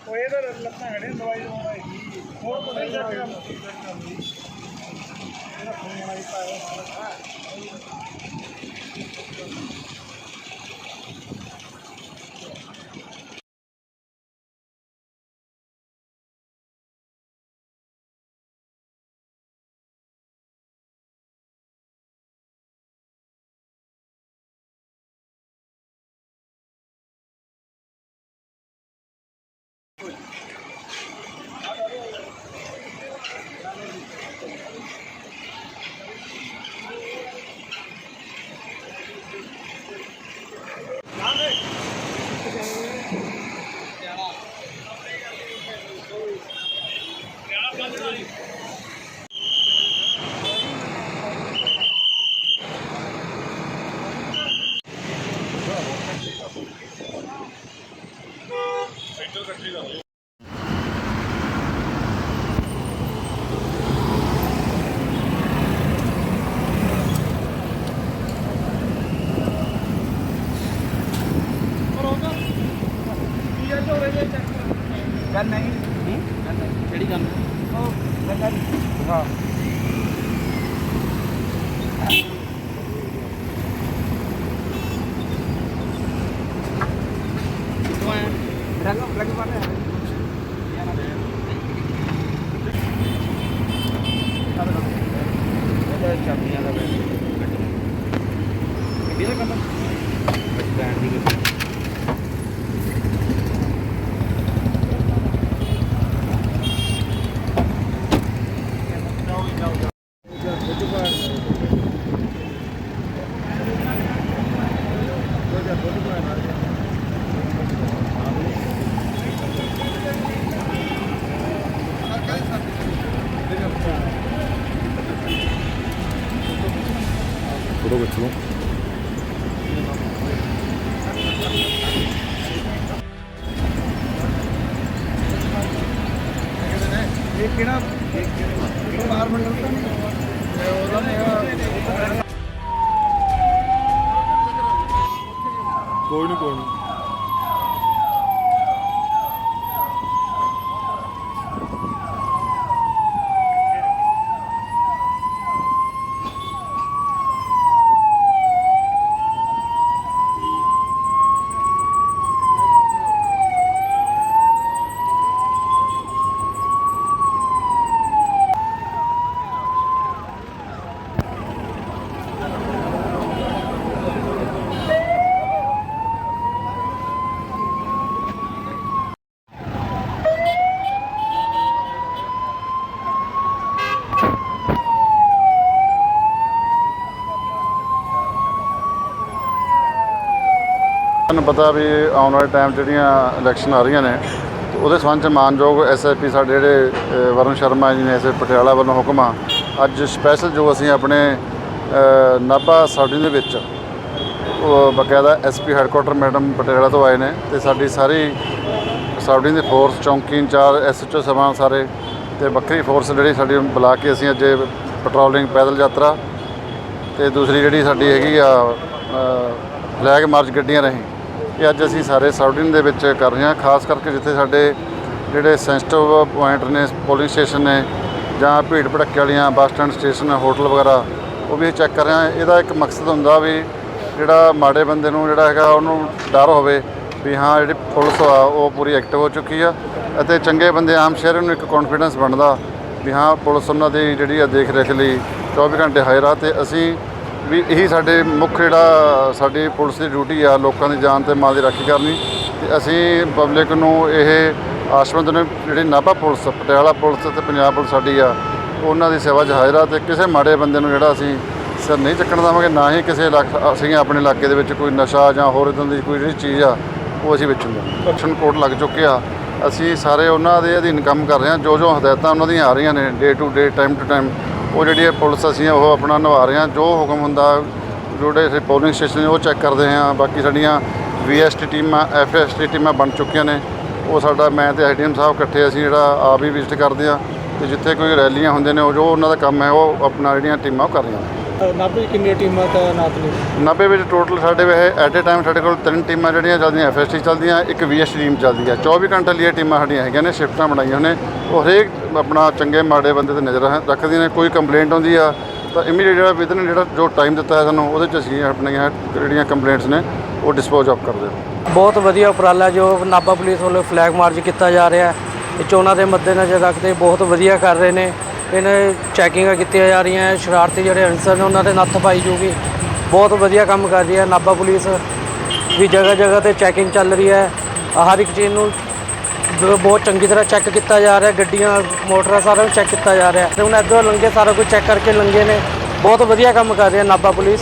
ਉਹ ਇਹਦਾ ਲੱਤਾਂ ਖੜੇ ਦਵਾਈ ਦਵਾਉਣਾ ਹੈ ਹੋਰ ਕੋਈ ਨਹੀਂ ਜਾ ਕੇ ਕੰਮ ਇਹਦਾ ਫੋਨ ਮਾਰੀ ਪਾਇਆ ਗੱਲ ਨਹੀਂ। ਕਿਹੜੀ ਗੱਲ? ਉਹ ਗੰਗਾ ਦੀ ਹਾਂ ਕਿੱਥੋਂ ਆਇਆ ਰੰਗ ਲੱਗ ਪਾਣੇ ਇਹਦਾ ਚਾਬੀਆਂ ਦਾ ਬੈਂਡ ਗੱਡੀ ਦਾ ਕੰਮ ਬੈਂਡ ਦੀ ਕੋਈ ਨਹੀਂ ਕੋਈ ਨਹੀਂ ਤੁਹਾਨੂੰ ਪਤਾ ਵੀ ਆਉਣ ਵਾਲੇ ਟਾਈਮ ਜਿਹੜੀਆਂ ਇਲੈਕਸ਼ਨ ਆ ਰਹੀਆਂ ਨੇ ਤੇ ਉਹਦੇ ਸੰਬੰਧ ਚ ਮਾਨਯੋਗ ਐਸਐਸਪੀ ਸਾਡੇ ਜਿਹੜੇ ਅ, ਵਰੁਣ ਸ਼ਰਮਾ ਜੀ ਨੇ ਐਸਐਸ ਪਟਿਆਲਾ ਵੱਲੋਂ ਹੁਕਮ ਆ। ਅੱਜ ਸਪੈਸ਼ਲ ਜੋ ਅਸੀਂ ਆਪਣੇ ਨਾਭਾ ਸਾਡੀ ਦੇ ਵਿੱਚ ਉਹ ਬਕਾਇਦਾ ਐਸਪੀ ਹੈੱਡਕੁਆਟਰ ਮੈਡਮ ਪਟਿਆਲਾ ਤੋਂ ਆਏ ਨੇ ਤੇ ਸਾਡੀ ਸਾਰੀ ਸਾਡੀ ਦੇ ਫੋਰਸ ਚੌਂਕੀ ਇੰਚਾਰਜ ਐਸਐਚਓ ਸਮਾਨ ਸਾਰੇ ਤੇ ਵੱਖਰੀ ਫੋਰਸ ਜਿਹੜੀ ਸਾਡੀ ਬੁਲਾ ਕੇ ਅਸੀਂ ਅੱਜ ਪੈਟਰੋਲਿੰਗ ਪੈਦਲ ਯਾਤਰਾ ਤੇ ਦੂਸਰੀ ਜਿਹੜੀ ਸਾਡੀ ਹੈਗੀ ਆ ਫਲੈਗ ਮਾਰਚ ਗੱਡੀਆਂ ਰਹੀ ਇਹ ਅੱਜ ਅਸੀਂ ਸਾਰੇ ਸਾਊਡਿਨ ਦੇ ਵਿੱਚ ਕਰ ਰਹੇ ਹਾਂ, ਖਾਸ ਕਰਕੇ ਜਿੱਥੇ ਸਾਡੇ ਜਿਹੜੇ ਸੈਂਸਿਟਿਵ ਪੁਆਇੰਟ ਨੇ ਪੋਲਿੰਗ ਸਟੇਸ਼ਨ ਨੇ ਜਾਂ ਭੀੜ ਭੜੱਕੇ ਵਾਲੀਆਂ ਬੱਸ ਸਟੈਂਡ ਸਟੇਸ਼ਨ ਹੋਟਲ ਵਗੈਰਾ, ਉਹ ਵੀ ਚੈੱਕ ਕਰ ਰਹੇ ਹਾਂ। ਇਹਦਾ ਇੱਕ ਮਕਸਦ ਹੁੰਦਾ ਵੀ ਜਿਹੜਾ ਮਾੜੇ ਬੰਦੇ ਨੂੰ ਜਿਹੜਾ ਹੈਗਾ ਉਹਨੂੰ ਡਰ ਹੋਵੇ ਵੀ ਹਾਂ, ਜਿਹੜੀ ਪੁਲਿਸ ਆ, ਉਹ ਪੂਰੀ ਐਕਟਿਵ ਹੋ ਚੁੱਕੀ ਆ ਅਤੇ ਚੰਗੇ ਬੰਦੇ ਆਮ ਸ਼ਹਿਰੀ ਨੂੰ ਇੱਕ ਕੌਨਫੀਡੈਂਸ ਬਣਦਾ ਵੀ ਹਾਂ, ਪੁਲਿਸ ਉਹਨਾਂ ਦੀ ਜਿਹੜੀ ਆ ਦੇਖ ਰੇਖ ਲਈ 24 ਘੰਟੇ ਹਾਜ਼ਰ ਆ ਤੇ ਅਸੀਂ ਵੀ ਇਹੀ ਸਾਡੇ ਮੁੱਖ ਜਿਹੜਾ ਸਾਡੀ ਪੁਲਿਸ ਦੀ ਡਿਊਟੀ ਆ, ਲੋਕਾਂ ਦੀ ਜਾਨ ਤੇ ਮਾਲ ਦੀ ਰਾਖੀ ਕਰਨੀ। ਤੇ ਅਸੀਂ ਪਬਲਿਕ ਨੂੰ ਇਹ ਆਸ਼ਵੰਦ ਨੇ ਜਿਹੜੀ ਨਾਭਾ ਪੁਲਿਸ, ਪਟਿਆਲਾ ਪੁਲਿਸ ਤੇ ਪੰਜਾਬ ਪੁਲਿਸ ਸਾਡੀ ਆ, ਉਹਨਾਂ ਦੀ ਸੇਵਾ 'ਚ ਹਾਜ਼ਰ ਆ ਤੇ ਕਿਸੇ ਮਾੜੇ ਬੰਦੇ ਨੂੰ ਜਿਹੜਾ ਅਸੀਂ ਸਿਰ ਨਹੀਂ ਚੱਕਣ ਦੇਵਾਂਗੇ, ਨਾ ਹੀ ਕਿਸੇ ਇਲਾਕਾ, ਅਸੀਂ ਆਪਣੇ ਇਲਾਕੇ ਦੇ ਵਿੱਚ ਕੋਈ ਨਸ਼ਾ ਜਾਂ ਹੋਰ ਇਦਾਂ ਦੀ ਕੋਈ ਜਿਹੜੀ ਚੀਜ਼ ਆ, ਉਹ ਅਸੀਂ ਵੇਚੂਗੇ ਐਕਸ਼ਨ ਕੋਡ ਲੱਗ ਚੁੱਕੇ ਆ। ਅਸੀਂ ਸਾਰੇ ਉਹਨਾਂ ਦੇ ਅਧੀਨ ਕੰਮ ਕਰ ਰਹੇ ਹਾਂ ਜੋ ਜੋ ਹਦਾਇਤਾਂ ਉਹਨਾਂ ਦੀਆਂ ਆ ਰਹੀਆਂ ਨੇ day to day time to time ਉਹ ਜਿਹੜੀ ਹੈ ਪੁਲਿਸ ਅਸੀਂ ਉਹ ਆਪਣਾ ਨਿਭਾ ਰਹੇ ਹਾਂ। ਜੋ ਹੁਕਮ ਹੁੰਦਾ ਜਿਹੜੇ ਅਸੀਂ ਪੋਲਿੰਗ ਸਟੇਸ਼ਨ ਉਹ ਚੈੱਕ ਕਰਦੇ ਹਾਂ। ਬਾਕੀ ਸਾਡੀਆਂ ਵੀਐਸਟੀ ਟੀਮਾਂ ਐਫਐਸਟੀ ਟੀਮਾਂ ਬਣ ਚੁੱਕੀਆਂ ਨੇ। ਉਹ ਸਾਡਾ, ਮੈਂ ਤੇ ਐਸਡੀਐਮ ਸਾਹਿਬ ਇਕੱਠੇ ਅਸੀਂ ਜਿਹੜਾ ਆਪ ਹੀ ਵਿਜ਼ਿਟ ਕਰਦੇ ਹਾਂ। ਤੇ ਜਿੱਥੇ ਕੋਈ ਰੈਲੀਆਂ ਹੁੰਦੇ ਨੇ, ਉਹ ਜੋ ਉਹਨਾਂ ਦਾ ਕੰਮ ਹੈ, ਉਹ ਆਪਣਾ ਜਿਹੜੀਆਂ ਟੀਮਾਂ ਉਹ ਕਰ ਰਹੀਆਂ ਨੇ। ਨਾਭੇ ਕਿੰਨੀਆਂ ਟੀਮਾਂ ਤਾਇਨਾਤ ਨੇ 90 ਵਿੱਚ ਟੋਟਲ ਸਾਡੇ ਵੇ ਐਟ ਏ ਟਾਈਮ ਸਾਡੇ ਕੋਲ ਤਿੰਨ ਟੀਮਾਂ ਜਿਹੜੀਆਂ ਚੱਲਦੀਆਂ ਐਫਐਸਟੀ ਚੱਲਦੀਆਂ ਇੱਕ ਵੀਐਸ ਟੀਮ ਚੱਲਦੀ ਹੈ 24 ਘੰਟੇ ਲਈ ਇਹ ਟੀਮਾਂ ਸਾਡੀਆਂ ਹੈਗੀਆਂ ਨੇ ਸ਼ਿਫਟਾਂ ਬਣਾਈਆਂ ਨੇ। ਉਹ ਹਰੇਕ ਆਪਣਾ ਚੰਗੇ ਮਾੜੇ ਬੰਦੇ ਤੇ ਨਜ਼ਰ ਰੱਖ- ਰੱਖਦੀਆਂ ਨੇ ਕੋਈ ਕੰਪਲੇਂਟ ਆਉਂਦੀ ਆ ਤਾਂ ਇਮੀਡੀਏਟ ਜਿਹੜਾ ਵਿਦਨ ਜਿਹੜਾ ਜੋ ਟਾਈਮ ਦਿੱਤਾ ਹੈ ਸਾਨੂੰ ਉਹਦੇ ਚ ਅਸੀਂ ਆਪਣੀਆਂ ਜਿਹੜੀਆਂ ਕੰਪਲੇਂਟਸ ਨੇ ਉਹ ਡਿਸਪੋਜ਼ ਆਫ ਕਰਦੇ ਹਾਂ। ਬਹੁਤ ਵਧੀਆ ਉਪਰਾਲਾ ਜੋ ਨਾਭਾ ਪੁਲਿਸ ਵੱਲੋਂ ਫਲੈਗ ਮਾਰਚ ਕੀਤਾ ਜਾ ਰਿਹਾ ਹੈ। ਇਹ ਚੋਣਾਂ ਦੇ ਮੱਦੇਨਜ਼ਰ ਰੱਖਦੇ ਬਹੁਤ ਵਧੀਆ ਕਰ ਰਹੇ ਨੇ। ਇਹਨਾਂ ਚੈਕਿੰਗਾਂ ਕੀਤੀਆਂ ਜਾ ਰਹੀਆਂ, ਸ਼ਰਾਰਤੀ ਜਿਹੜੇ ਅਨਸਰ ਨੇ ਉਹਨਾਂ ਦੇ ਨੱਥ ਪਾਈ ਜੂਗੀ। ਬਹੁਤ ਵਧੀਆ ਕੰਮ ਕਰ ਰਹੀ ਹੈ, ਨਾਭਾ ਪੁਲਿਸ ਵੀ ਜਗ੍ਹਾ ਜਗ੍ਹਾ ਤੇ ਚੈਕਿੰਗ ਚੱਲ ਰਹੀ ਹੈ। ਹਰ ਇੱਕ ਚੀਜ਼ ਨੂੰ ਬਹੁਤ ਚੰਗੀ ਤਰ੍ਹਾਂ ਚੈੱਕ ਕੀਤਾ ਜਾ ਰਿਹਾ, ਗੱਡੀਆਂ, ਮੋਟਰਾਂ ਸਾਰਾ ਨੂੰ ਚੈੱਕ ਕੀਤਾ ਜਾ ਰਿਹਾ। ਤੇ ਹੁਣ ਇੱਧਰੋਂ ਲੰਘੇ, ਸਾਰਾ ਕੁਝ ਚੈੱਕ ਕਰਕੇ ਲੰਘੇ ਨੇ। ਬਹੁਤ ਵਧੀਆ ਕੰਮ ਕਰ ਰਹੀ ਹੈ ਨਾਭਾ ਪੁਲਿਸ।